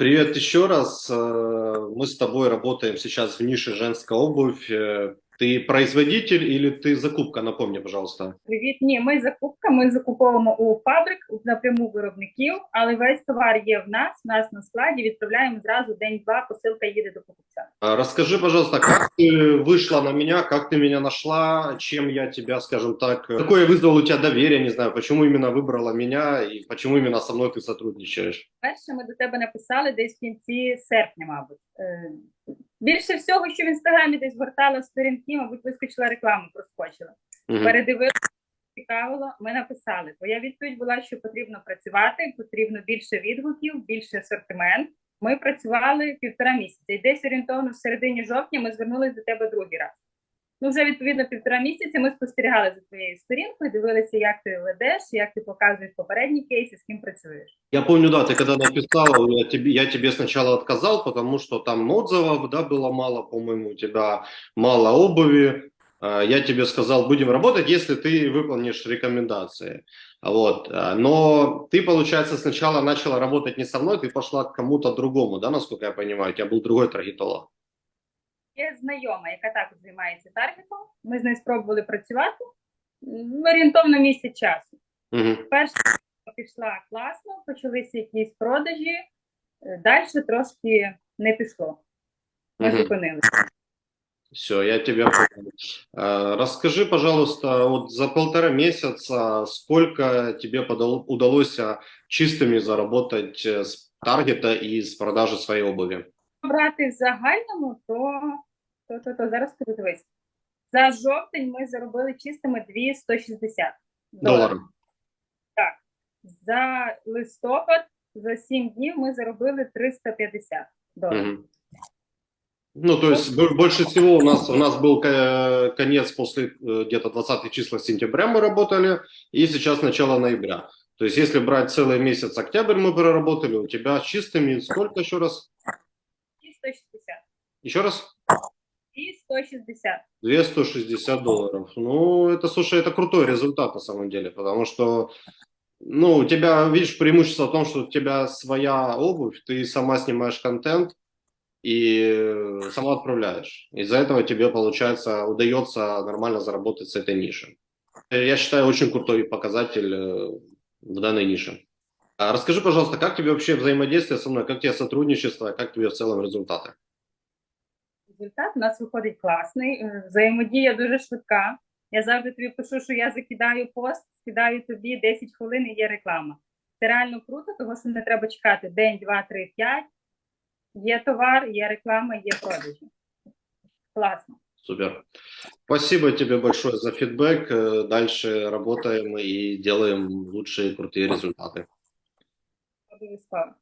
Привет еще раз. Э, Мы с тобой работаем сейчас в нише женская обувь. Э, Ты производитель или ты закупка? Напомни, пожалуйста. Привіт, ні, ми закупка, ми закуповуємо у фабрик напряму виробників, але весь товар є в нас, в нас на складі, відправляємо зразу день-два, посилка їде до покупця. А Расскажи, пожалуйста, как ты вышла на меня, как ты меня нашла, чем я тебя, скажем так, какое вызвал у тебя доверие, не знаю, почему именно выбрала меня и почему именно со мной ты сотрудничаешь. Перше ми до тебе написали десь в кінці серпня, мабуть. Е, Більше всього, що в інстаграмі десь гортала сторінки, мабуть, вискочила реклама, проскочила. Угу. Передивилася, цікавило, ми написали. Твоя відповідь була, що потрібно працювати, потрібно більше відгуків, більше асортимент. Ми працювали півтора місяця, і десь орієнтовно в середині жовтня ми звернулися до тебе другий раз. Ну, вже відповідно півтора місяця ми спостерігали за твоєю сторінкою, дивилися, як ти ведеш, як ти показуєш попередні кейси, з ким працюєш. Я помню, да, ты когда написала, я тебе, я тебе сначала отказал, потому что там отзывов, да, было мало, по-моему, у тебя мало обуви. А, Я тебе сказал, будем работать, если ты выполнишь рекомендации. Вот. а, Но ты, получается, сначала начала работать не со мной, ты пошла к кому-то другому, да, насколько я понимаю, у тебя был другой таргетолог. Є знайома, яка також займається таргетом. Ми з нею спробували працювати орієнтовно місяць часу. Мгм. Перша пішла класно, почалися якісь продажі, далі трошки не пішло. Ми Мгм. зупинилися. Все, я тебя понял. Расскажи, пожалуйста, вот за полтора месяца сколько тебе удалось чистыми заработать э, с таргета и с продажи своей обуви? Брати в загальному, то, то, то, то зараз скажу, дивись. За жовтень ми заробили чистими 260 доларів. Долларов. За листопад за 7 днів ми заробили 350 доларів. Мгм. Ну, то есть бо- больше всего у нас у нас был ко- конец после э, где-то 20 числа сентября мы работали, и сейчас начало ноября. То есть если брать целый месяц октябрь мы проработали, у тебя чистыми сколько еще раз? І 160. Еще раз? І 160. 260 долларов. Ну, это, слушай, это крутой результат на самом деле, потому что, ну, у тебя, видишь, преимущество в том, что у тебя своя обувь, ты сама снимаешь контент и сама отправляешь. Из-за этого тебе, получается, удается нормально заработать с этой ниши. Я считаю, очень крутой показатель э, в данной нише. А расскажи, пожалуйста, как тебе вообще взаимодействие со мной, как тебе сотрудничество, как тебе в целом результаты? результат у нас виходить класний. е, Взаємодія дуже швидка. Я завжди тобі пишу, що я закидаю пост, скидаю тобі 10 хвилин і є реклама. Це реально круто, тому що не треба чекати день, два, три, п'ять. Є товар, є реклама, є продажі. Класно. Супер. Спасибо тебе большое за фидбэк. Э, Дальше работаем и делаем лучшие крутые результаты. Обов'язково.